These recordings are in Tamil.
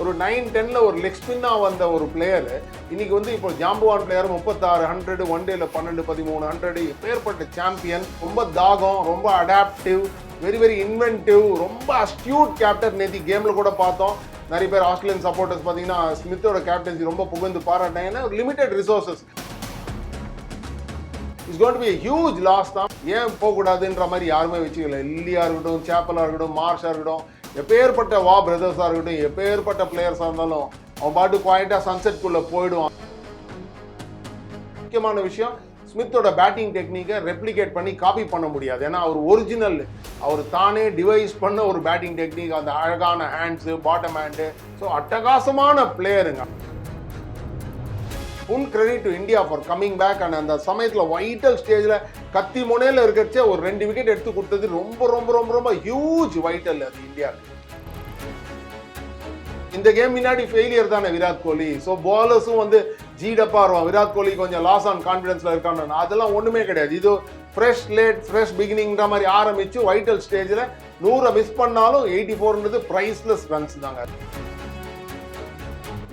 ஒரு நைன் டெனில் ஒரு லெக் ஸ்பின்னாக வந்த ஒரு பிளேயர் இன்றைக்கி வந்து இப்போ ஜாம்புவான் பிளேயர் முப்பத்தாறு ஹண்ட்ரடு ஒன் டேல பன்னெண்டு பதிமூணு ஹண்ட்ரட் பேர்பட்ட சாம்பியன் ரொம்ப தாகம் ரொம்ப அடாப்டிவ் வெரி வெரி இன்வென்டிவ் ரொம்ப அஸ்டியூட் கேப்டன் நேற்று கேமில் கூட பார்த்தோம். நிறைய பேர் ஆஸ்திரேலியன் சப்போர்ட்டர்ஸ் பார்த்தீங்கன்னா ஸ்மித்தோட கேப்டன்சி ரொம்ப புகழ்ந்து பாராட்டாங்க ஏன்னா limited resources it's gone be huge loss தான். ஏன் போகக்கூடாதுன்ற மாதிரி யாருமே வச்சுக்கல. இல்லியாக இருக்கட்டும் சேப்பலாக இருக்கட்டும் மார்ஷாக இருக்கட்டும் எப்பேற்பட்ட வா பிரதர்ஸாக இருக்கட்டும் எப்பேற்பட்ட பிளேயர்ஸாக இருந்தாலும் அவன் பாட்டு குவாய்ட்டாக சன்செட்குள்ளே போயிடுவான். முக்கியமான விஷயம் ஸ்மித்தோட பேட்டிங் டெக்னிக்கை ரெப்ளிகேட் பண்ணி காப்பி பண்ண முடியாது. ஏன்னா அவர் ஒரிஜினல் அவர் தானே டிவைஸ் பண்ண ஒரு பேட்டிங் டெக்னிக் அந்த அழகான ஹேண்ட்ஸு பாட்டம் ஹேண்டு ஸோ அட்டகாசமான பிளேயருங்க உன் credit to India for coming back and அந்த சமயத்தில் வைட்டல் ஸ்டேஜில் கத்தி முனையில் இருக்கிறச்சே ஒரு ரெண்டு விக்கெட் எடுத்து கொடுத்தது ரொம்ப ரொம்ப ரொம்ப ரொம்ப ஹியூஜ் வைட்டல் அது இந்தியாவுக்கு. இந்த கேம் முன்னாடி ஃபெயிலியர் தானே விராட் கோலி. ஸோ பாலர்ஸும் வந்து ஜீடப்பா இருவான் விராட் கோலி கொஞ்சம் லாஸ் ஆன் கான்ஃபிடன்ஸ்ல இருக்கான்னு அதெல்லாம் ஒண்ணுமே கிடையாது. இது ஃப்ரெஷ் லேட் ஃப்ரெஷ் பிகினிங்ன்ற மாதிரி ஆரம்பிச்சு வைட்டல் ஸ்டேஜில் நூறை மிஸ் பண்ணாலும் எயிட்டி ஃபோர்ன்றது ப்ரைஸ்லெஸ் ரன்ஸ் தாங்க.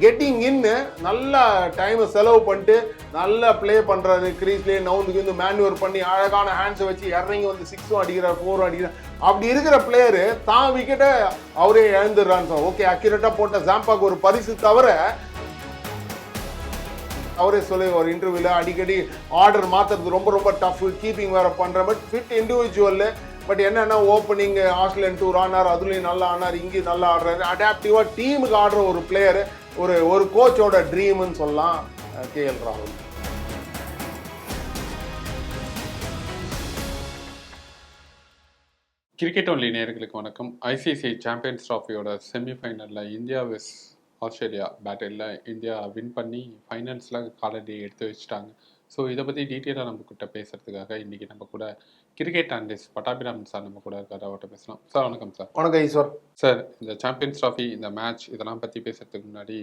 கெட்டிங் இன்னு நல்லா டைமை செலவு பண்ணிட்டு நல்லா ப்ளே பண்ணுறாரு கிரீஸ்லேயே நவுந்துக்கு வந்து மேன்யூர் பண்ணி அழகான ஹேண்ட்ஸை வச்சு இறங்கி வந்து சிக்ஸும் அடிக்கிறார் ஃபோரும் அடிக்கிறார். அப்படி இருக்கிற பிளேயரு தான் விக்கெட்டை அவரே இழந்துடுறான்னு ஓகே அக்யூரேட்டாக போட்ட ஜாம்பாக்கு ஒரு பரிசு தவிர அவரே சொல்லி ஒரு இன்டர்வியூவில் அடிக்கடி ஆர்டர் மாற்றுறது ரொம்ப ரொம்ப டஃப் கீப்பிங் வேறு பண்ணுற பட் ஃபிட் இண்டிவிஜுவலு பட் என்னென்ன ஓப்பனிங் ஆஸ்திரேலியன் டூர் ஆனார் அதுலேயும் நல்லா ஆனார் இங்கேயும் நல்லா ஆடுறாரு. அடாப்டிவாக டீமுக்கு ஆடுற ஒரு பிளேயரு ஒரு ஒரு கோச்சோட ட்ரீம்னு சொல்லலாம் கே எல் ராகுல். கிரிக்கெட் ஒன்லி நேர்களுக்கு வணக்கம். ஐசிஐசிஐ சாம்பியன்ஸ் ட்ராஃபியோட செமிஃபைனலில் India vs Australia battle India win பண்ணி ஃபைனல்ஸில் காலடி எடுத்து வச்சுட்டாங்க. ஸோ இதை பற்றி டீட்டெயிலாக நம்ம கிட்ட பேசுறதுக்காக இன்றைக்கி நம்ம கூட கிரிக்கெட் அனலிஸ்ட் பட்டாபிராமன் சார் நம்ம கூட இருக்காரு. அவர்கிட்ட பேசலாம். சார் வணக்கம் சார் வணக்கம் ஈஸ்வர். சார் இந்த சாம்பியன்ஸ் ட்ராஃபி இந்த மேட்ச் இதெல்லாம் பற்றி பேசுறதுக்கு முன்னாடி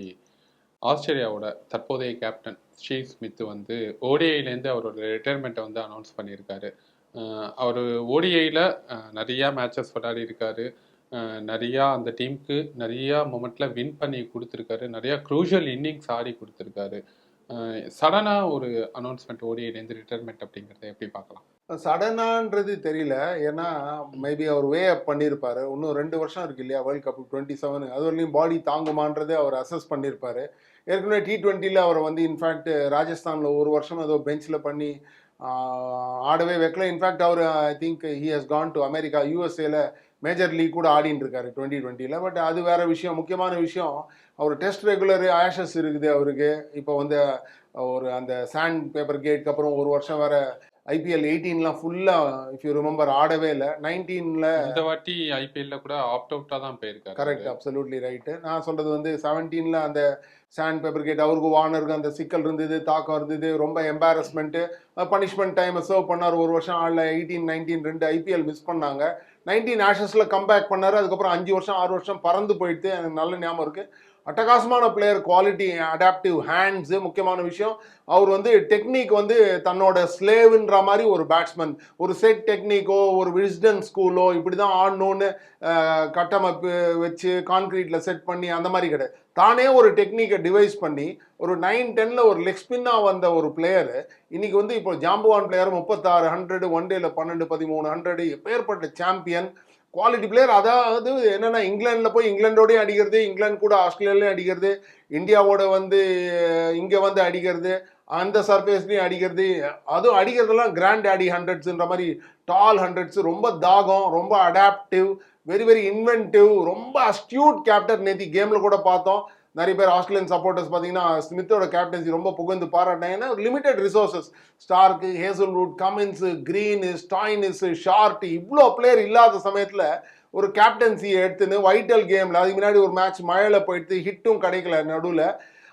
ஆஸ்திரேலியாவோட தற்போதைய கேப்டன் ஸ்டீவ் ஸ்மித் வந்து ஓடிஐலேருந்து அவரோட ரிட்டையர்மெண்ட்டை வந்து அனௌன்ஸ் பண்ணியிருக்காரு. அவர் ஓடிஐயில் நிறையா மேட்சஸ் விளையாடி இருக்காரு. நிறையா அந்த டீமுக்கு நிறையா மொமெண்ட்டில் வின் பண்ணி கொடுத்துருக்காரு. நிறையா க்ரூஷியல் இன்னிங்ஸ் ஆடி கொடுத்துருக்காரு. சடனாக ஒரு அனௌன்ஸ்மெண்ட் ஓடிஐலேருந்து ரிட்டையர்மெண்ட் அப்படிங்கிறத எப்படி பார்க்கலாம்? சடனான்றது தெரியல. ஏன்னா மேபி அவர் வே அப் பண்ணியிருப்பாரு இன்னும் ரெண்டு வருஷம் இருக்கு இல்லையா வேர்ல்ட் கப் டுவெண்ட்டி செவன் அது வரலையும் பாடி தாங்குமான்றதை அவர் அசஸ் பண்ணியிருப்பாரு ஏற்கனவே டி டுவெண்ட்டியில் அவர் வந்து இன்ஃபேக்ட் ராஜஸ்தானில் ஒரு வருஷம் ஏதோ பெஞ்சில் பண்ணி ஆடவே வைக்கல. In fact our I think he has gone to America யூஎஸ்ஏல major league கூட ஆடின்னு இருக்காரு டுவெண்ட்டி டுவெண்ட்டியில் பட் அது வேற விஷயம். முக்கியமான விஷயம் அவர் டெஸ்ட் ரெகுலர் ஆஷஸ் இருக்குது அவருக்கு. இப்போ வந்து ஒரு அந்த சாண்ட் பேப்பர் கேட்க்கு அப்புறம் ஒரு வருஷம் வேற ஐபிஎல் எயிட்டீன்லாம் ஃபுல்லாக இஃப் யூ ரிமெம்பர் ஆடவே இல்லை. நைன்டீனில் இந்த வாட்டி ஐபிஎல்ல கூட ஆப்ட் அவுட்டாக தான் போயிருக்காரு. கரெக்ட் அப்சல்யூட்லி ரைட்டு நான் சொல்றது வந்து செவன்டீனில் அந்த சாண்ட் பேப்பர் கேட் அவருக்கு வார்னருக்கு அந்த சிக்கல் இருந்தது தாக்கம் இருந்தது ரொம்ப எம்பாரஸ்மெண்ட்டு பனிஷ்மெண்ட் டைமை சர்வ் பண்ணார் ஒரு வருஷம். ஆடல எயிட்டீன் நைன்டீன் ரெண்டு ஐபிஎல் மிஸ் பண்ணாங்க. நைன்டீன் நேஷன்ஸில் கம்பேக் பண்ணார். அதுக்கப்புறம் அஞ்சு வருஷம் ஆறு வருஷம் பறந்து போயிட்டு எனக்கு நல்ல ஞாபகம் இருக்குது அட்டகாசமான பிளேயர் குவாலிட்டி அடாப்டிவ் ஹேண்ட்ஸு முக்கியமான விஷயம். அவர் வந்து டெக்னிக் வந்து தன்னோட ஸ்லேவ்ன்ற மாதிரி ஒரு பேட்ஸ்மேன் ஒரு செட் டெக்னிக்கோ ஒரு விஸ்டன் ஸ்கூலோ இப்படி தான் ஆடணும்னு கட்டமைப்பு வச்சு கான்க்ரீட்டில் செட் பண்ணி அந்த மாதிரி கிடையாது. தானே ஒரு டெக்னிக்கை டிவைஸ் பண்ணி ஒரு நைன் டென்னில் ஒரு லெக் ஸ்பின்னாக வந்த ஒரு பிளேயர் இன்றைக்கி வந்து இப்போ ஜாம்புவான் பிளேயர் முப்பத்தாறு ஹண்ட்ரட் ஒன் டேல பன்னெண்டு பதிமூணு ஹண்ட்ரடு எப்பேற்பட்ட சாம்பியன் குவாலிட்டி பிளேயர் அதாவது என்னன்னா இங்கிலாண்டில் போய் இங்கிலாண்டோடய அடிக்கிறது இங்கிலாந்து கூட ஆஸ்திரேலியாலையும் அடிக்கிறது இந்தியாவோட வந்து இங்கே வந்து அடிக்கிறது அந்த சர்ஃபேஸ்லையும் அடிக்கிறது. அதுவும் அடிக்கிறதெல்லாம் கிராண்ட் ஆடி ஹண்ட்ரட்ஸுன்ற மாதிரி டால் ஹண்ட்ரட்ஸ் ரொம்ப தாகம் ரொம்ப அடாப்டிவ் வெரி வெரி இன்வென்டிவ் ரொம்ப அஸ்டியூட் கேப்டர் நேத்தி கேமில் கூட பார்த்தோம். நிறைய பேர் ஆஸ்திரேலியன் சப்போர்ட்டர்ஸ் பார்த்தீங்கன்னா ஸ்மித்தோட கேப்டன்சி ரொம்ப புகழ்ந்து பாராட்டினாங்க. ஏன்னா limited resources Starc Hazlewood Cummins Green Stoinis Short இவ்வளோ பிளேயர் இல்லாத சமயத்தில் ஒரு கேப்டன்சியை எடுத்துன்னு வைட்டல் கேமில் அதுக்கு முன்னாடி ஒரு மேட்ச் மழையில் போயிட்டு ஹிட்டும் கிடைக்கல நடுவில்.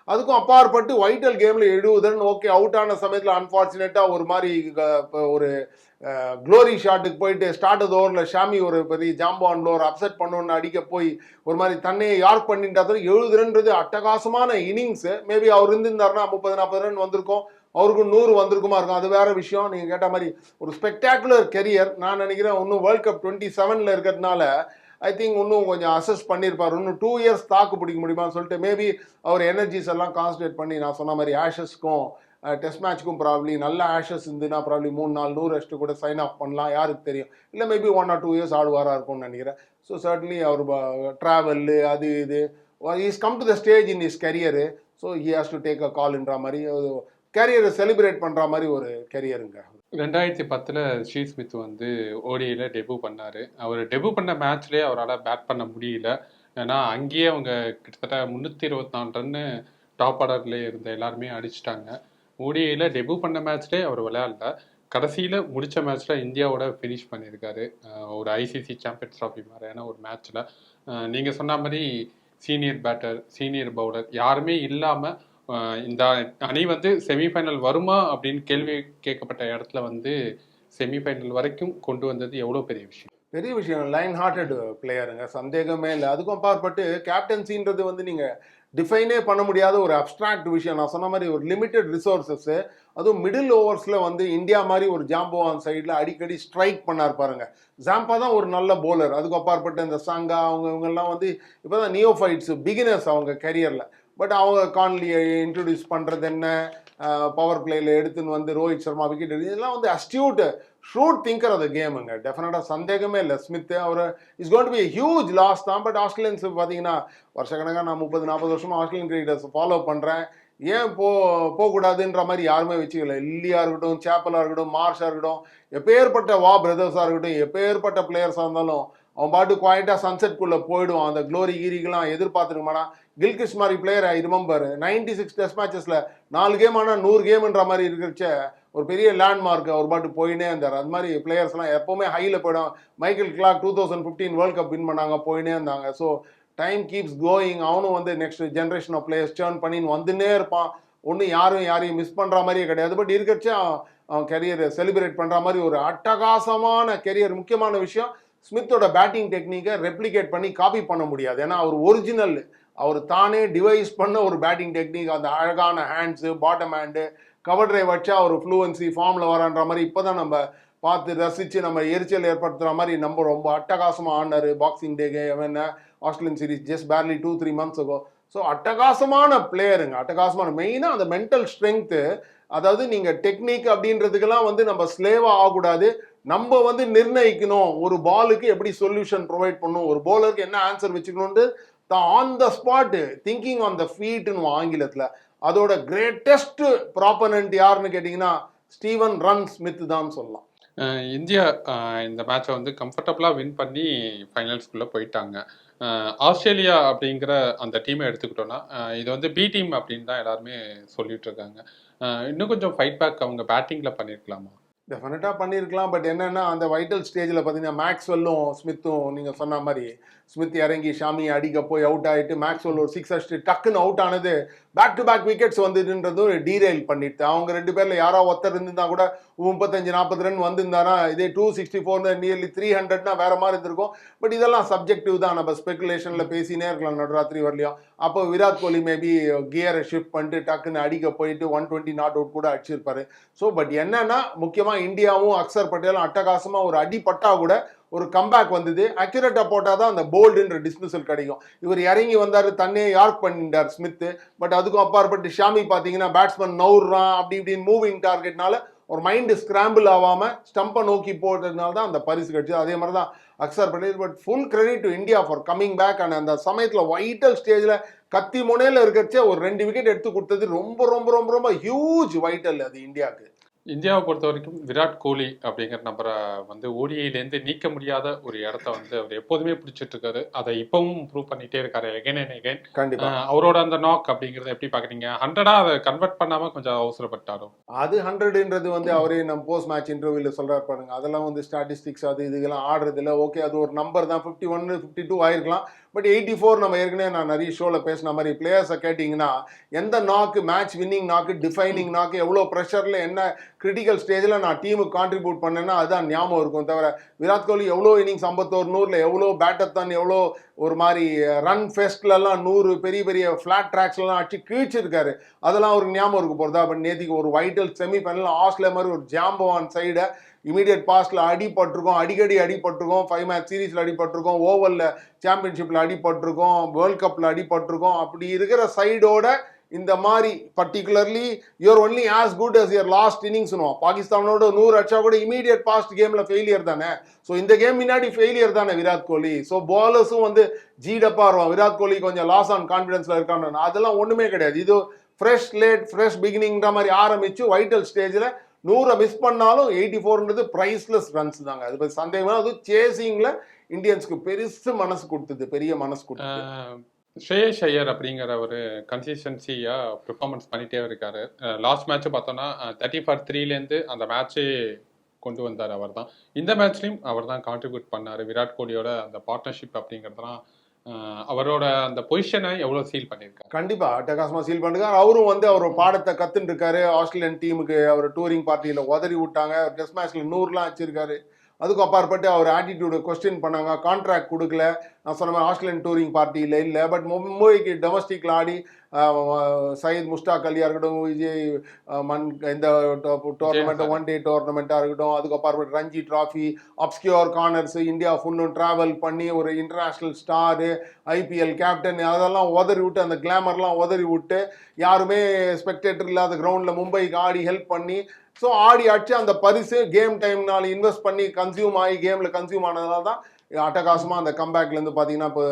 அதுக்கும் அப்பாற்பட்டு வைட்டல் கேமில் எழுபதுன்னு ஓகே அவுட் ஆன சமயத்தில் அன்ஃபார்ச்சுனேட்டாக ஒரு மாதிரி ஒரு க்ளோரி ஷாட்டுக்கு போயிட்டு ஸ்டார்ட் ஓவரில் ஷாமி ஒரு பெரிய ஜாம்பான்ல ஒரு அப்செட் பண்ணோன்னு அடிக்க போய் ஒரு மாதிரி தன்னையை யார்க் பண்ணிட்டாரு எழுபது ரன்றது அட்டகாசமான இன்னிங்ஸு மேபி அவர் இருந்திருந்தாருன்னா முப்பது நாற்பது ரன் வந்திருக்கும். அவருக்கு நூறு வந்திருக்குமா இருக்கும். அது வேற விஷயம். நீங்கள் கேட்ட மாதிரி ஒரு ஸ்பெக்டாகுலர் கெரியர் நான் நினைக்கிறேன் இன்னும் வேர்ல்ட் கப் டுவெண்ட்டி செவனில் இருக்கிறதுனால ஐ திங்க் இன்னும் கொஞ்சம் அசஸ் பண்ணியிருப்பார் இன்னும் டூ இயர்ஸ் தாக்கு பிடிக்க முடியுமான்னு சொல்லிட்டு மேபி அவர் எனர்ஜிஸ் எல்லாம் கான்சன்ட்ரேட் பண்ணி நான் சொன்ன மாதிரி ஆஷஸ்க்கும் டெஸ்ட் மேட்ச்க்கும் ப்ராப்ளி நல்ல ஆஷஸ் இருந்துன்னா ப்ராப்ளி மூணு நாள் நூறு ரெஸ்ட்டு கூட சைன் ஆஃப் பண்ணலாம். யாருக்கு தெரியும்? இல்லை maybe one or two years ஆடுவாராக இருக்கும்னு நினைக்கிறேன். ஸோ சர்ட்லி அவர் ட்ராவல்லு அது இது is come to the stage in his career so he has to take a call மாதிரி கேரியரை செலிப்ரேட் பண்ணுற மாதிரி ஒரு கரியருங்க ரெண்டாயிரத்தி பத்தில் ஸ்ரீ ஸ்மித் வந்து ஓடியில் டெபு பண்ணார். அவர் டெபு பண்ண மேட்ச்லேயே அவரால் பேட் பண்ண முடியல. ஏன்னா அங்கேயே அவங்க கிட்டத்தட்ட முந்நூற்றி இருபத்தி நாலு ரன்னு டாப் ஆர்டர்லேயே இருந்த எல்லாருமே அடிச்சிட்டாங்க. ஓடியில் டெபு பண்ண மேட்ச்லேயே அவர் விளையாடல. கடைசியில் முடித்த மேட்ச்சில் இந்தியாவோட ஃபினிஷ் பண்ணியிருக்காரு ஒரு ஐசிசி சாம்பியன்ஸ் ட்ராஃபி மாதிரியான ஒரு மேட்ச்சில் நீங்கள் சொன்ன மாதிரி சீனியர் பேட்டர் சீனியர் பவுலர் யாருமே இல்லாமல் இந்த அணி வந்து செமிஃபைனல் வருமா அப்படின்னு கேள்வி கேட்கப்பட்ட இடத்துல வந்து செமிஃபைனல் வரைக்கும் கொண்டு வந்தது எவ்வளோ பெரிய விஷயம்? பெரிய விஷயம். லைன் ஹார்ட்டட் பிளேயருங்க சந்தேகமே இல்லை. அதுக்கும் அப்பாற்பட்டு கேப்டன்சின்றது வந்து நீங்கள் டிஃபைனே பண்ண முடியாத ஒரு அப்ட்ராக்ட் விஷயம். நான் சொன்ன மாதிரி ஒரு லிமிட்டெட் ரிசோர்ஸஸ்ஸு அதுவும் மிடில் ஓவர்ஸில் வந்து இந்தியா மாதிரி ஒரு ஜாம்போவான் சைடில் அடிக்கடி ஸ்ட்ரைக் பண்ணார் பாருங்க. ஜாம்பா தான் ஒரு நல்ல போலர் அதுக்கு அப்பாற்பட்ட இந்த சங்கா அவங்க இவங்கெல்லாம் வந்து இப்போ தான் நியோஃபைட்ஸ் பிகினர்ஸ் அவங்க கரியரில் பட் அவங்க கான்லியை இன்ட்ரடியூஸ் பண்ணுறது என்ன? பவர் பிளேயில் எடுத்துன்னு வந்து ரோஹித் சர்மா விக்கெட் எடுத்து இதெல்லாம் வந்து அஸ்டியூட் ஷூட் திங்கர் அந்த கேமுங்க டெஃபினட்டாக சந்தேகமே இல்லை. Smith our is gone to be huge loss தான். பட் ஆஸ்திரேலியன்ஸ் பார்த்தீங்கன்னா வருஷக்கணக்காக நான் முப்பது நாற்பது வருஷமாக ஆஸ்திரேலியன் கிரிக்கெட்டர்ஸ் ஃபாலோ பண்ணுறேன் ஏன் போ போகக்கூடாதுன்ற மாதிரி யாருமே வச்சுக்கல. இல்லியாக இருக்கட்டும் சேப்பலாக இருக்கட்டும் மார்ஷாக இருக்கட்டும் எப்பேற்பட்ட வா பிரதர்ஸாக இருக்கட்டும் எப்பேற்பட்ட பிளேயர்ஸாக இருந்தாலும் அவன் பாட்டு குவாய்ட்டாக சன்செட்குள்ளே போயிடுவான். அந்த க்ளோரி கீரிக்கெல்லாம் எதிர்பார்த்துருக்க மாட்டான் கில்கிஸ் மாதிரி player I remember ninety six test மேட்சஸில் நாலு கேம் ஆனால் நூறு கேம்ன்ற மாதிரி இருக்கிறச்ச ஒரு பெரிய லேண்ட்மார்க் அவர் பாட்டு போயினே இருந்தார். அது மாதிரி பிளேயர்ஸ்லாம் எப்போவுமே ஹையில் போயிடும். Michael Clarke two thousand fifteen world cup win பண்ணாங்க போயினே இருந்தாங்க. ஸோ டைம் கீப்ஸ் கோயிங் அவனும் வந்து next generation of players turn பண்ணின்னு வந்துன்னே இருப்பான். ஒன்றும் யாரும் யாரையும் மிஸ் பண்ணுற மாதிரியே கிடையாது. பட் இருக்கிறச்சே அவன் கெரியரை செலிப்ரேட் பண்ணுற மாதிரி ஒரு அட்டகாசமான கெரியர் முக்கியமான விஷயம் ஸ்மித்தோட பேட்டிங் டெக்னிக்கை ரெப்ளிகேட் பண்ணி காப்பி பண்ண முடியாது. ஏன்னா அவர் ஒரிஜினல் அவர் தானே டிவைஸ் பண்ண ஒரு பேட்டிங் டெக்னிக் அந்த அழகான hands bottom hand cover drive வச்சா அவர் ஃப்ளூவன்சி ஃபார்மில் வரான்ற மாதிரி இப்போ தான் நம்ம பார்த்து ரசித்து நம்ம எரிச்சல் ஏற்படுத்துகிற மாதிரி நம்ம ரொம்ப அட்டகாசமாக ஆடினார் பாக்ஸிங் டேக்கு என்ன? Australian series just barely two three months ஆகும் ஸோ அட்டகாசமான பிளேயருங்க அட்டகாசமான மெயினாக அந்த மென்டல் ஸ்ட்ரென்த்து அதாவது நீங்கள் டெக்னிக் அப்படின்றதுக்கெல்லாம் வந்து நம்ம ஸ்லேவாக ஆகக்கூடாது. நம்ம வந்து நிர்ணயிக்கணும். ஒரு பாலுக்கு எப்படி சொல்யூஷன் ப்ரொவைட் பண்ணணும்? ஒரு பவுலருக்கு என்ன ஆன்சர் வச்சுக்கணுன்ட்டு தான் on the spot thinking on the ஃபீட்னு ஆங்கிலத்தில் அதோட கிரேட்டஸ்ட் ப்ராப்பனண்ட் யாருன்னு கேட்டிங்கன்னா ஸ்டீவன் ரன் ஸ்மித் தான் சொல்லலாம். இந்தியா இந்த மேட்சை வந்து கம்ஃபர்டபுளாக வின் பண்ணி ஃபைனல்ஸ்குள்ளே போயிட்டாங்க. ஆஸ்திரேலியா அப்படிங்கிற அந்த டீமை எடுத்துக்கிட்டோன்னா இது வந்து பி டீம் அப்படின்னு தான் எல்லாருமே சொல்லிட்டு இருக்காங்க. அஹ் இன்னும் கொஞ்சம் ஃபைட் பேக் அவங்க பேட்டிங்கில் பண்ணியிருக்கலாமா டெஃபினட்டாக பண்ணியிருக்கலாம் பட் என்னென்னா அந்த வைட்டல் ஸ்டேஜில் பார்த்தீங்கன்னா மேக்ஸ்வெல்லும் ஸ்மித்தும் நீங்கள் சொன்ன மாதிரி ஸ்மித் இறங்கி ஷாமி அடிக்க போய் அவுட் ஆகிட்டு மேக்ஸ்வெல் ஒரு சிக்ஸ் அடிச்சு டக்குன்னு அவுட் ஆனது. பேக் டு பேக் விக்கெட்ஸ் வந்துட்டுன்றதும் டீரெயில் பண்ணிட்டு அவங்க ரெண்டு பேரில் யாரோ ஒருத்தர் இருந்திருந்தா கூட முப்பத்தஞ்சு நாற்பது ரன் வந்திருந்தாரா? இதே two sixty four nearly three ஹண்ட்ரட்னா வேற மாதிரி இருந்திருக்கும். பட் இதெல்லாம் சப்ஜெக்டிவ் தான். நம்ம ஸ்பெகுலேஷனில் பேசினே இருக்கலாம் நடுராத்திரி வரலையும் அப்போ விராட் கோலி மேபி கியரை ஷிஃப்ட் பண்ணிட்டு டக்குன்னு அடிக்க போயிட்டு ஒன் டுவெண்ட்டி நாட் அவுட் கூட அடிச்சிருப்பாரு. ஸோ பட் என்னன்னா முக்கியமாக இந்தியாவும் அக்சர் பட்டேலும் அட்டகாசமாக ஒரு அடிப்பட்டா கூட ஒரு கம்பேக் வந்தது. அக்யூரேட்டாக போட்டால் தான் அந்த போல்டுன்ற டிஸ்மிசல் கிடைக்கும். இவர் இறங்கி வந்தார் தன்னே யார்க் பண்ணிட்டார் ஸ்மித்து. பட் அதுக்கும் அப்பாற்பட்டு ஷாமி பார்த்தீங்கன்னா பேட்ஸ்மேன் நவுறான் அப்படி இப்படின்னு மூவிங் டார்கெட்னால ஒரு மைண்டு ஸ்கிராம்பிள் ஆகாமல் ஸ்டம்பை நோக்கி போட்டதுனால தான் அந்த பரிசு கிடைச்சது. அதே மாதிரி தான் Axar Patel but full credit to India for coming back and அந்த சமயத்தில் வைட்டல் ஸ்டேஜில் கத்தி முனையில் இருக்கிறச்சே ஒரு ரெண்டு விக்கெட் எடுத்து கொடுத்தது ரொம்ப ரொம்ப ரொம்ப ரொம்ப ஹியூஜ் வைட்டல் அது இந்தியாவுக்கு. இந்தியாவை பொறுத்த வரைக்கும் விராட் கோலி அப்படிங்கிற நபரை வந்து ஓடிஐலேருந்து நீக்க முடியாத ஒரு இடத்த வந்து அவர் எப்போதுமே பிடிச்சிட்டு இருக்காரு. அதை இப்பவும் ப்ரூவ் பண்ணிட்டே இருக்காரு எகைன் அண்ட் எகைன் கண்டிப்பாக அவரோட அந்த நாக் அப்படிங்கறத எப்படி பாக்குறீங்க? ஹண்ட்ரடா அதை கன்வெர்ட் பண்ணாம கொஞ்சம் அவசரப்பட்டாரோ? அது ஹண்ட்ரட்ன்றது வந்து அவரே நம்ம போஸ்ட் மேட்ச் இன்டர்வியூல சொல்றாரு பாருங்க. அதெல்லாம் வந்து ஸ்டாட்டிஸ்டிக்ஸ் அது இதுக்கெல்லாம் ஆடுறது இல்லை ஓகே அது ஒரு நம்பர் தான். ஃபிஃப்டி ஒன் ஃபிஃப்டி டூ ஆயிருக்கலாம். பட் எயிட்டி ஃபோர் நம்ம ஏற்கனவே நான் நிறைய ஷோவில் பேசின மாதிரி பிளேயர்ஸை கேட்டிங்கன்னா எந்த நாக்கு மேட்ச் வின்னிங் நாக்கு டிஃபைனிங் நாக்கு எவ்வளோ ப்ரெஷரில் என்ன கிரிட்டிக்கல் ஸ்டேஜில் நான் டீமுக்கு கான்ட்ரிபியூட் பண்ணேன்னா அதுதான் ஞாபகம் இருக்கும் தவிர விராட் கோலி எவ்வளோ இன்னிங்ஸ் ஐம்பத்தோரு நூறில் எவ்வளோ பேட்டத்தான் எவ்வளோ ஒரு மாதிரி ரன் ஃபெஸ்ட்லலாம் நூறு பெரிய பெரிய ஃப்ளாட் ட்ராக்ஸ்லாம் அடிச்சு கீழ்ச்சிருக்காரு. அதெல்லாம் ஒரு ஞாபகம் இருக்க போகிறதா பட் நேற்றுக்கு ஒரு வைட்டல் செமி ஃபைனல் ஆஸ்திரேலியா மாதிரி ஒரு ஜாம்பவான் சைடை இமீடியட் பாஸ்டில் அடிபட்டிருக்கோம் அடிக்கடி அடிபட்டிருக்கோம் ஃபைவ் மேட்ச் சீரீஸில் அடிபட்டிருக்கோம் ஓவரில் சாம்பியன்ஷிப்பில் அடிபட்டிருக்கோம் வேர்ல்ட் கப்பில் அடிபட்டிருக்கோம். அப்படி இருக்கிற சைடோட இந்த மாதிரி particularly your only as good as your last இன்னிங்ஸ்னுவோம் பாகிஸ்தானோட நூறு அடிச்சா கூட இமீடியட் பாஸ்ட் கேமில் ஃபெயிலியர் தானே. ஸோ இந்த கேம் முன்னாடி ஃபெயிலியர் தானே விராட் கோலி. ஸோ பாலர்ஸும் வந்து ஜீடப்பாக இருவான் விராட் கோலி கொஞ்சம் லாஸ் ஆன் கான்ஃபிடன்ஸில் இருக்கான்னு அதெல்லாம் ஒன்றுமே கிடையாது. இது ஃப்ரெஷ் லேட் ஃப்ரெஷ் பிகினிங்கிற மாதிரி ஆரம்பிச்சு வைட்டல் ஸ்டேஜில் நூறை மிஸ் பண்ணாலும் எயிட்டி ஃபோர்ன்றது ப்ரைஸ்லெஸ் ரன்ஸ் தாங்க. அது பற்றி சந்தேகமா அது சேசிங்கில் இந்தியன்ஸ்க்கு பெருசு மனசு கொடுத்தது பெரிய மனசு கொடுத்தது. ஸ்ரேயஸ் ஐயர் அப்படிங்கிற ஒரு கன்சிஸ்டன்சியாக பெர்ஃபார்மன்ஸ் பண்ணிட்டே இருக்காரு. லாஸ்ட் மேட்ச் பார்த்தோன்னா தேர்ட்டி ஃபார் த்ரீலேருந்து அந்த மேட்ச்சே கொண்டு வந்தார் அவர் தான் இந்த மேட்ச்லையும் அவர் தான் கான்ட்ரிபியூட் பண்ணார். விராட் கோலியோட அந்த பார்ட்னர்ஷிப் அப்படிங்கிறதுலாம் அவரோட அந்த பொசிஷனை எவ்வளோ சீல் பண்ணியிருக்காரு. கண்டிப்பாக அட்டகாசமாக சீல் பண்ணிருக்காரு. அவரும் வந்து அவர் பாடத்தை கத்துன்னு இருக்காரு ஆஸ்திரேலியன் டீமுக்கு அவர் டூரிங் பார்ட்டியில் உதறி விட்டாங்க. டெஸ்ட் மேட்ச்ல நூறுலாம் வச்சிருக்காரு அதுக்கு அப்பாற்பட்டு அவர் ஆட்டிடியூடு கொஸ்டின் பண்ணாங்க கான்ட்ராக்ட் கொடுக்கல. நான் சொன்ன மாதிரி ஆஸ்திரேலியன் டூரிங் பார்ட்டியில் இல்லை பட் மும்பைக்கு டொமஸ்டிக்ல ஆடி சயீத் முஸ்டாக் அலியா இருக்கட்டும் விஜய் மன் இந்த டோர்னமெண்ட் ஒன் டே டோர்னமெண்ட்டாக இருக்கட்டும் அதுக்கு அப்பாற்பட்டு Ranji trophy obscure corners India ஃபுல்லும் ட்ராவல் பண்ணி ஒரு இன்டர்நேஷ்னல் ஸ்டாரு ஐபிஎல் கேப்டன் அதெல்லாம் உதறி விட்டு அந்த கிளாமர்லாம் உதறி விட்டு யாருமே ஸ்பெக்டேட்டர் இல்லாத கிரவுண்டில் மும்பைக்கு ஆடி ஹெல்ப் பண்ணி ஸோ ஆடி அடிச்சு அந்த பரிசு கேம் டைம்னால இன்வெஸ்ட் பண்ணி கன்சியூம் ஆகி கேமில் கன்சியூம் ஆனதுனால தான் அட்டகாசமாக அந்த கம்பேக்லேருந்து பார்த்தீங்கன்னா இப்போ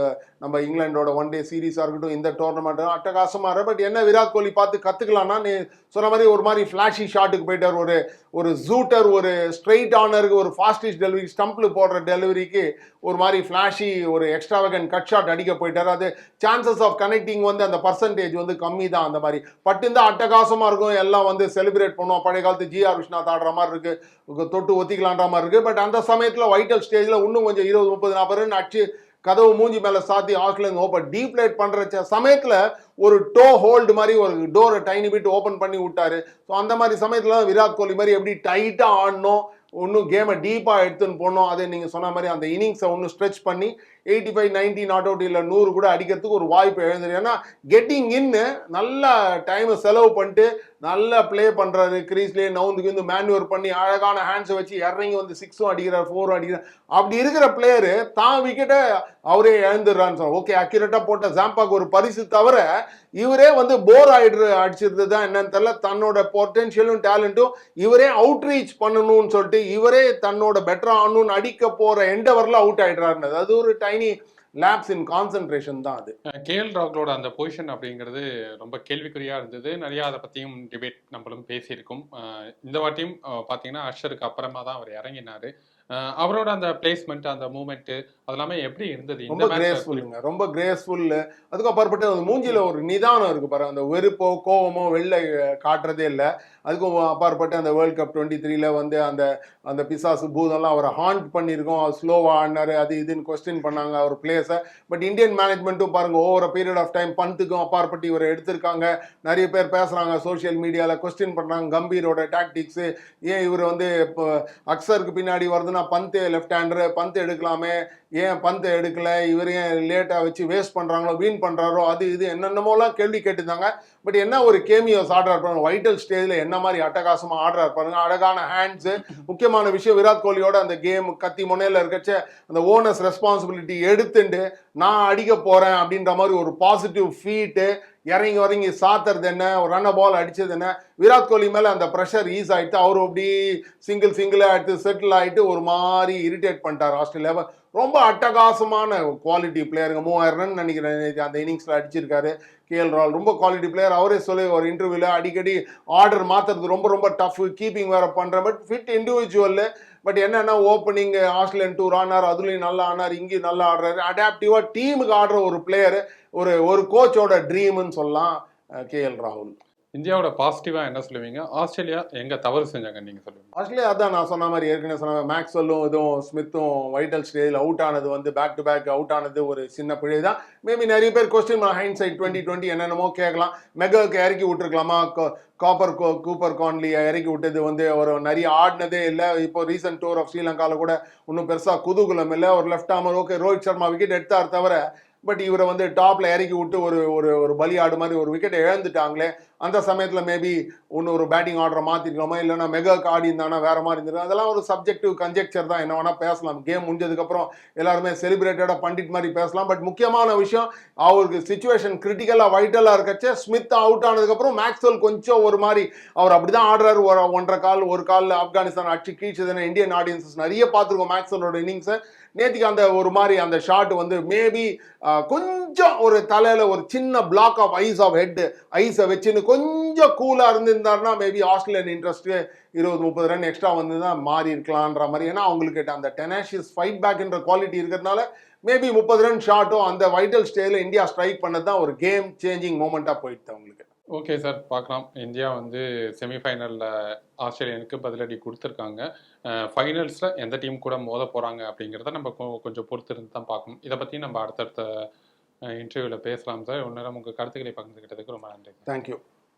நம்ம இங்கிலாண்டோட ஒன் டே சீரீஸாக இருக்கட்டும் இந்த டோர்னமெண்ட் அட்டகாசமாக இருக்கு. பட் என்ன விராட் கோலி பார்த்து கற்றுக்கலாம்னா நீ சொன்ன மாதிரி ஒரு மாதிரி ஃப்ளாஷி ஷாட்டுக்கு போயிட்டார். ஒரு ஒரு ஜூட்டர் ஒரு ஸ்ட்ரெயிட் ஆனருக்கு ஒரு ஃபாஸ்டிஷ் டெலிவரி ஸ்டம்பில் போடுற டெலிவரிக்கு ஒரு மாதிரி ஃப்ளாஷி ஒரு எக்ஸ்ட்ராவகன் கட் ஷாட் அடிக்க போயிட்டார். அது சான்சஸ் ஆஃப் கனெக்டிங் வந்து அந்த பர்சன்டேஜ் வந்து கம்மி தான் அந்த மாதிரி. பட் அட்டகாசமாக இருக்கும் எல்லாம் வந்து செலிப்ரேட் பண்ணுவோம். பழைய காலத்து ஜிஆர் விஸ்வநாத் ஆடுற மாதிரி இருக்குது தொட்டு ஒத்திக்கலான்ற மாதிரி இருக்குது பட் அந்த சமயத்தில் வைட்டல் ஸ்டேஜில் இன்னும் கொஞ்சம் இருபது முப்பது நாற்பது ரன் அடிச்சு கதவு மூஞ்சி மேல சாத்தி ஆஸ்திரேலியா ஓப்பன் டீப்லேட் பண்ற ச- சமயத்துல ஒரு டோ ஹோல்டு மாதிரி ஒரு டோரை டைனி பிட் ஓபன் பண்ணி விட்டாரு. ஸோ அந்த மாதிரி சமயத்துல விராட் கோலி மாதிரி எப்படி டைட்டா ஆடணும் இன்னும் கேமை டீப்பாக எடுத்துன்னு போனோம் அதை நீங்கள் சொன்ன மாதிரி அந்த இன்னிங்ஸை ஒன்று ஸ்ட்ரெச் பண்ணி eighty five ninety not out இல்லை நூறு கூட அடிக்கிறதுக்கு ஒரு வாய்ப்பு எழுந்துரு ஏன்னா கெட்டிங் இன்னு நல்லா டைமை செலவு பண்ணிட்டு நல்லா ப்ளே பண்ணுறாரு கிரீஸ்லேயே நவுந்து வந்து மேன்யூர் பண்ணி அழகான ஹேண்ட்ஸை வச்சு இறங்கி வந்து சிக்ஸும் அடிக்கிறார் ஃபோரும் அடிக்கிறார். அப்படி இருக்கிற பிளேயரு தான் விக்கெட்டை அவரே இழந்துடுறான்னு சொல்ல ஓகே அக்யூரேட்டாக போட்ட ஜாம்பாக்கு ஒரு பரிசு தவிர இவரே வந்து போர் ஆகிடுற அடிச்சிருது தான் என்னன்னு தெரியல. தன்னோட பொட்டென்ஷியலும் டேலண்ட்டும் இவரே அவுட்ரீச் பண்ணணும்னு சொல்லிட்டு இவரே தன்னோட பெட்டரா ஆகணும்னு அடிக்க போகிற எண்டவரில் அவுட் ஆகிடுறாருன்னு அது ஒரு டைனி லேப்ஸ் இன் கான்சென்ட்ரேஷன் தான் அது. கேஎல் ராகுலோட அந்த பொசிஷன் அப்படிங்கிறது ரொம்ப கேள்விக்குறியாக இருந்தது. நிறையா அதை பத்தியும் டிபேட் நம்மளும் பேசியிருக்கோம். இந்த வாட்டியும் பார்த்தீங்கன்னா பாத்தீங்கன்னா அஷருக்கு அப்புறமா தான் அவர் இறங்கினாரு. அவரோட அந்த பிளேஸ்மெண்ட் அந்த மூமெண்ட் அதெல்லாமே எப்படி இருந்தது? ரொம்ப? கிரேஸ்ஃபுல்லுங்க ரொம்ப கிரேஸ்ஃபுல் அதுக்கு அப்பாற்பட்டு அந்த மூஞ்சில ஒரு நிதானம் இருக்கு பாரு. அந்த வெறுப்போ கோவமோ வெளில காட்டுறதே இல்லை. அதுக்கும் அப்பாற்பட்டு அந்த வேர்ல்ட் கப் டுவெண்ட்டி த்ரீல வந்து அந்த அந்த பிசாசு பூதம்லாம் அவரை ஹாண்ட் பண்ணியிருக்கோம். அவர் ஸ்லோவா ஆடினாரு அது இதுன்னு கொஸ்டின் பண்ணாங்க அவர் பிளேஸை பட் இந்தியன் மேனேஜ்மெண்ட்டும் பாருங்க ஓவர் பீரியட் ஆஃப் டைம் பந்துக்கும் அப்பாற்பட்டு இவரை எடுத்திருக்காங்க. நிறைய பேர் பேசுறாங்க சோஷியல் மீடியால கொஸ்டின் பண்றாங்க கம்பீரோட டாக்டிக்ஸ் ஏன் இவர் வந்து இப்போ அக்சருக்கு பின்னாடி வருதுன்னா பந்து லெஃப்ட் ஹேண்டரு பந்து எடுக்கலாமே? ஏன் பந்து எடுக்கல? இவர் ஏன் லேட்டாக வச்சு வேஸ்ட் பண்ணுறாங்களோ வீண் பண்ணுறாரோ அது இது என்னென்னமோலாம் கேள்வி கேட்டிருந்தாங்க. பட் என்ன ஒரு கேமியோஸ் ஆர்டர் இருப்பாங்க? வைட்டல் ஸ்டேஜில் என்ன மாதிரி அட்டகாசமாக ஆர்டர் இருப்பாங்க அழகான ஹேண்ட்ஸு முக்கியமான விஷயம் விராட் கோலியோட அந்த கேம் கத்தி முனையில் இருக்கச்ச அந்த ஓனர்ஸ் ரெஸ்பான்சிபிலிட்டி எடுத்துட்டு நான் அடிக்க போகிறேன் அப்படின்ற மாதிரி ஒரு பாசிட்டிவ் ஃபீட்டு இறங்கி வரங்கி சாத்துறது என்ன? ஒரு ரன்ன பால் அடிச்சது என்ன? விராட் கோலி மேலே அந்த ப்ரெஷர் ஈஸ் ஆகிட்டு அவர் அப்படி சிங்கிள் சிங்கிளாக எடுத்து செட்டில் ஆகிட்டு ஒரு மாதிரி இரிட்டேட் பண்ணிட்டார் ஆஸ்திரேலியாவை ரொம்ப அட்டகாசமான குவாலிட்டி பிளேயருங்க மூவாயிரம் ரன் நினைக்கிறேன் அந்த இன்னிங்ஸில் அடிச்சிருக்காரு கேஎல் ரால் ரொம்ப குவாலிட்டி பிளேயர் அவரே சொல்லி ஒரு இன்டர்வியூவில் அடிக்கடி ஆர்டர் மாற்றுறது ரொம்ப ரொம்ப டஃப் கீப்பிங் வேறு பண்ணுறேன் பட் ஃபிட் இண்டிவிஜுவலில் பட் என்னன்னா ஓப்பனிங் ஆஸ்திரேலியன் டூர் ஆனார் அதுலேயும் நல்லா ஆனார் இங்கேயும் நல்லா ஆடுறாரு. அடாப்டிவாக டீமுக்கு ஆடுற ஒரு பிளேயர் ஒரு ஒரு கோச்சோட ட்ரீம்னு சொல்லலாம் கேஎல் ராகுல். இந்தியாவோட பாசிட்டிவா என்ன சொல்லுவீங்க? ஆஸ்திரேலியா எங்க தவறு செஞ்சாங்க நீங்க சொல்லுவீங்க? ஆஸ்திரேலியா அதான் நான் சொன்ன மாதிரி ஏற்கனவே சொன்ன மேக்ஸ்வெல்லும் இதுவும் ஸ்மித்தும் வைட்டல் ஸ்டேஜில் அவுட் ஆனது வந்து பேக் டு பேக் அவுட் ஆனது ஒரு சின்ன பிழை தான் மேபி நிறைய பேர் question hindsight twenty twenty என்னென்னமோ கேட்கலாம். மெகாவுக்கு இறக்கி விட்டுருக்கலாமா? காப்பர் கோ கூப்பர் கான்லியை இறக்கி விட்டது வந்து ஒரு நிறைய ஆடினதே இல்லை. இப்போ ரீசன்ட் டூர் ஆஃப் ஸ்ரீலங்காவில் கூட ஒன்றும் பெருசாக குதூகுலம் இல்லை. ஒரு left armer okay Rohit Sharma wicket எடுத்தார் தவிர பட் இவரை வந்து டாப்ல இறக்கி விட்டு ஒரு ஒரு ஒரு பலியாடு மாதிரி ஒரு விக்கெட்டை இழந்துட்டாங்களே. அந்த சமயத்தில் மேபி ஒன்று ஒரு பேட்டிங் ஆர்டரை மாற்றிருக்கலாமா இல்லைனா மெகா ஆடி இருந்தானா வேறு மாதிரி இருந்திருக்கும் அதெல்லாம் ஒரு சப்ஜெக்டிவ் கன்ஜெக்சர் தான். என்ன வேணால் பேசலாம். கேம் முடிஞ்சதுக்கப்புறம் எல்லாருமே செலிப்ரேட்டடாக பண்டிட் மாதிரி பேசலாம். பட் முக்கியமான விஷயம் அவருக்கு சுச்சுவேஷன் கிரிட்டிக்கலாக வைட்டலாக இருக்கச்சே ஸ்மித் அவுட் ஆனதுக்கப்புறம் மேக்ஸ்வெல் கொஞ்சம் ஒரு மாதிரி அவர் அப்படி தான் ஆடுறாரு. ஒரு ஒன்றரை கால் ஒரு கால் ஆப்கானிஸ்தான் அடிச்சு கீழ்ச்சதுன்னு இந்தியன் ஆடியன்ஸஸ் நிறைய பார்த்துருக்கோம் மேக்ஸ்வெலோட இன்னிங்ஸை நேற்றுக்கு அந்த ஒரு மாதிரி அந்த ஷாட் வந்து மேபி கொஞ்சம் ஒரு தலையில் ஒரு சின்ன block of ice of head ஐஸை வச்சுன்னு கொஞ்சம் கூலாக இருந்திருந்தாருன்னா மேபி ஆஸ்திரேலியன் இன்ட்ரெஸ்ட் இருபது முப்பது ரன் எக்ஸ்ட்ரா வந்து தான் மாறி இருக்கலான்ற மாதிரி. ஏன்னா அவங்களுக்கு அந்த டெனாஷியஸ் ஃபைட் பேக்ன்ற குவாலிட்டி இருக்கிறதுனால மேபி முப்பது ரன் ஷாட்டும் அந்த வைட்டல் ஸ்டேல இந்தியா ஸ்ட்ரைக் பண்ணது தான் ஒரு கேம் சேஞ்சிங் மூமெண்ட்டாக போயிடுது அவங்களுக்கு. ஓகே சார் பார்க்கலாம். இந்தியா வந்து செமிஃபைனலில் ஆஸ்திரேலியனுக்கு பதிலடி கொடுத்துருக்காங்க. ஃபைனல்ஸில் எந்த டீம் கூட மோத போகிறாங்க அப்படிங்கிறத நம்ம கொஞ்சம் பொறுத்து இருந்து தான் பார்க்கணும். இதை பற்றி நம்ம அடுத்தடுத்த இன்டர்வியூவில் பேசலாம் சார் நேரம் உங்கள் கருத்துக்களை பகிர்ந்துக்கிட்டதுக்கு ரொம்ப நன்றி தேங்க்யூ